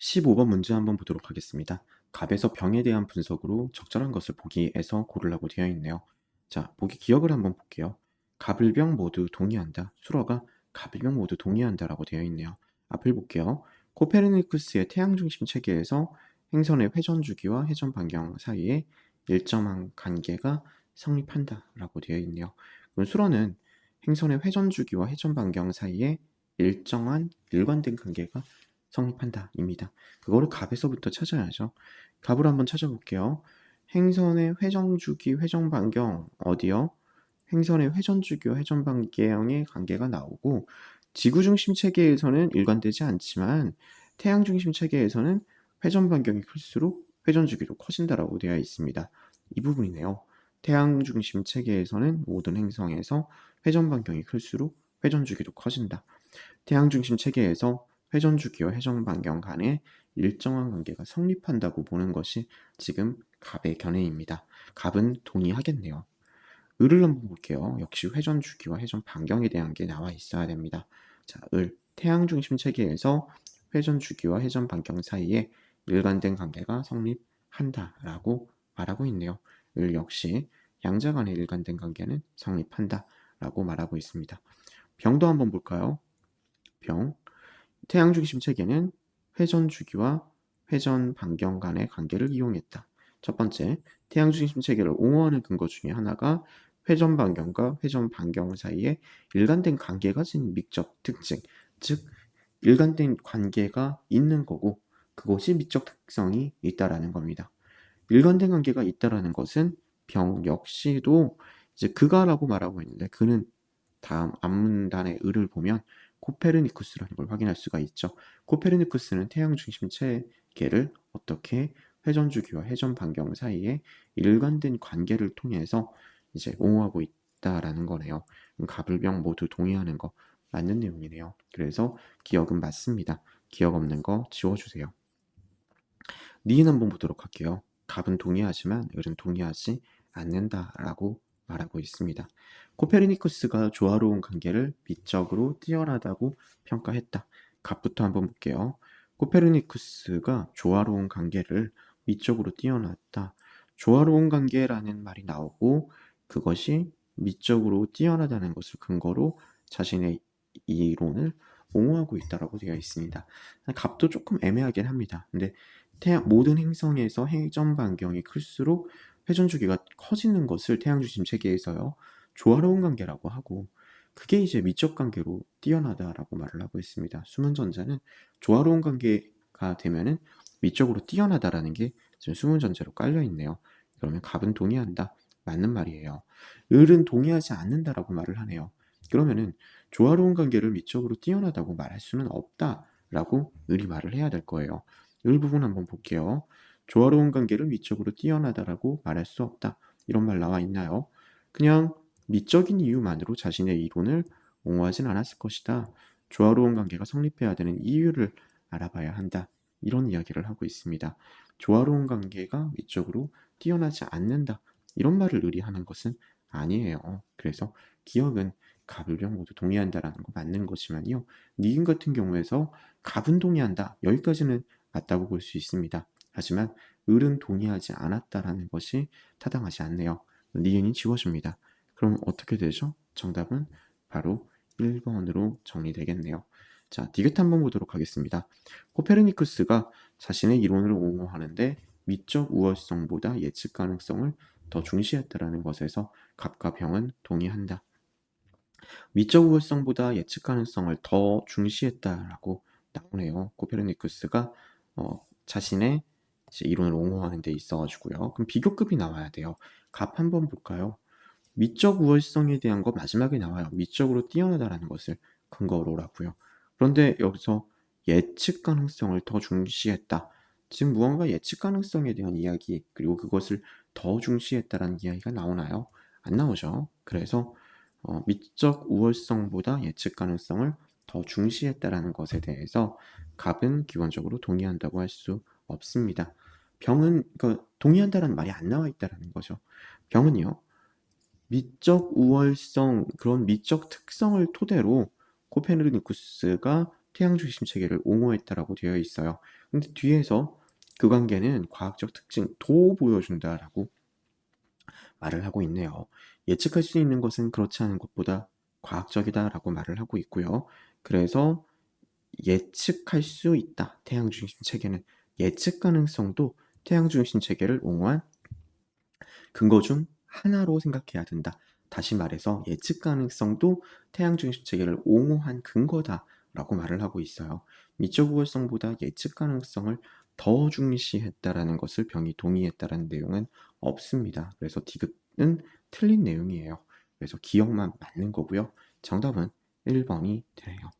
15번 문제 한번 보도록 하겠습니다. 갑에서 병에 대한 분석으로 적절한 것을 보기에서 고르라고 되어 있네요. 자, 보기 기억을 한번 볼게요. 갑을병 모두 동의한다. 수러가 갑을병 모두 동의한다라고 되어 있네요. 앞을 볼게요. 코페르니쿠스의 태양 중심 체계에서 행선의 회전 주기와 회전 반경 사이에 일정한 관계가 성립한다라고 되어 있네요. 그럼 수러는 행선의 회전 주기와 회전 반경 사이에 일정한 일관된 관계가 성립한다입니다. 그거를 갑에서부터 찾아야죠. 갑을 한번 찾아볼게요. 행선의 회전 주기, 회전 반경 어디요? 행선의 회전 주기와 회전 반경의 관계가 나오고 지구 중심 체계에서는 일관되지 않지만 태양 중심 체계에서는 회전 반경이 클수록 회전 주기도 커진다라고 되어 있습니다. 이 부분이네요. 태양 중심 체계에서는 모든 행성에서 회전 반경이 클수록 회전 주기도 커진다. 태양 중심 체계에서 회전 주기와 회전 반경 간에 일정한 관계가 성립한다고 보는 것이 지금 갑의 견해입니다. 갑은 동의하겠네요. 을을 한번 볼게요. 역시 회전 주기와 회전 반경에 대한 게 나와 있어야 됩니다. 자, 을. 태양 중심 체계에서 회전 주기와 회전 반경 사이에 일관된 관계가 성립한다라고 말하고 있네요. 을 역시 양자 간의 일관된 관계는 성립한다라고 말하고 있습니다. 병도 한번 볼까요? 병. 태양 중심 체계는 회전 주기와 회전 반경 간의 관계를 이용했다. 첫 번째, 태양 중심 체계를 옹호하는 근거 중에 하나가 회전 반경과 회전 반경 사이에 일관된 관계가 지닌 미적 특징, 즉 일관된 관계가 있는 거고 그것이 미적 특성이 있다라는 겁니다. 일관된 관계가 있다라는 것은 병 역시도 이제 그가라고 말하고 있는데 그는 다음 앞문단의 을을 보면 코페르니쿠스라는 걸 확인할 수가 있죠. 코페르니쿠스는 태양 중심 체계를 어떻게 회전 주기와 회전 반경 사이에 일관된 관계를 통해서 이제 옹호하고 있다라는 거네요. 갑을병 모두 동의하는 거 맞는 내용이네요. 그래서 기억은 맞습니다. 기억 없는 거 지워주세요. 니은 한번 보도록 할게요. 갑은 동의하지만 을은 동의하지 않는다라고 말하고 있습니다. 코페르니쿠스가 조화로운 관계를 미적으로 뛰어나다고 평가했다. 갑부터 한번 볼게요. 코페르니쿠스가 조화로운 관계를 미적으로 뛰어났다. 조화로운 관계라는 말이 나오고 그것이 미적으로 뛰어나다는 것을 근거로 자신의 이론을 옹호하고 있다라고 되어 있습니다. 갑도 조금 애매하긴 합니다. 근데 모든 행성에서 회전 반경이 클수록 회전 주기가 커지는 것을 태양 중심 체계에서요 조화로운 관계라고 하고 그게 이제 미적 관계로 뛰어나다라고 말을 하고 있습니다. 수문 전자는 조화로운 관계가 되면은 미적으로 뛰어나다라는 게 지금 수문 전자로 깔려 있네요. 그러면 갑은 동의한다. 맞는 말이에요. 을은 동의하지 않는다라고 말을 하네요. 그러면은 조화로운 관계를 미적으로 뛰어나다고 말할 수는 없다라고 을이 말을 해야 될 거예요. 을 부분 한번 볼게요. 조화로운 관계를 미적으로 뛰어나다라고 말할 수 없다. 이런 말 나와 있나요? 그냥 미적인 이유만으로 자신의 이론을 옹호하진 않았을 것이다. 조화로운 관계가 성립해야 되는 이유를 알아봐야 한다. 이런 이야기를 하고 있습니다. 조화로운 관계가 미적으로 뛰어나지 않는다. 이런 말을 의리하는 것은 아니에요. 그래서 기억은 갑을병 모두 동의한다라는 거 맞는 것이만요. 니은 같은 경우에서 갑은 동의한다. 여기까지는 맞다고 볼 수 있습니다. 하지만 을은 동의하지 않았다라는 것이 타당하지 않네요. 니은이 지워집니다. 그럼 어떻게 되죠? 정답은 바로 1번으로 정리되겠네요. 자, 디귿 한번 보도록 하겠습니다. 코페르니쿠스가 자신의 이론을 옹호하는데 미적 우월성보다 예측 가능성을 더 중시했다라는 것에서 갑과 병은 동의한다. 미적 우월성보다 예측 가능성을 더 중시했다라고 나오네요. 코페르니쿠스가 어, 자신의 이론을 옹호하는 데 있어가지고요. 그럼 비교급이 나와야 돼요. 갑 한번 볼까요? 미적 우월성에 대한 거 마지막에 나와요. 미적으로 뛰어나다라는 것을 근거로라고요. 그런데 여기서 예측 가능성을 더 중시했다. 지금 무언가 예측 가능성에 대한 이야기 그리고 그것을 더 중시했다라는 이야기가 나오나요? 안 나오죠. 그래서 어, 미적 우월성보다 예측 가능성을 더 중시했다라는 것에 대해서 갑은 기본적으로 동의한다고 할 수 없습니다. 병은 그러니까 동의한다라는 말이 안 나와 있다라는 거죠. 병은요. 미적 우월성 그런 미적 특성을 토대로 코페르니쿠스가 태양 중심 체계를 옹호했다라고 되어 있어요. 근데 뒤에서 그 관계는 과학적 특징도 보여준다라고 말을 하고 있네요. 예측할 수 있는 것은 그렇지 않은 것보다 과학적이다라고 말을 하고 있고요. 그래서 예측할 수 있다. 태양 중심 체계는 예측 가능성도 태양 중심 체계를 옹호한 근거 중 하나로 생각해야 된다. 다시 말해서 예측 가능성도 태양 중심 체계를 옹호한 근거다라고 말을 하고 있어요. 미적 우월성보다 예측 가능성을 더 중시했다라는 것을 병이 동의했다라는 내용은 없습니다. 그래서 디귿은 틀린 내용이에요. 그래서 기억만 맞는 거고요. 정답은 1번이 되네요.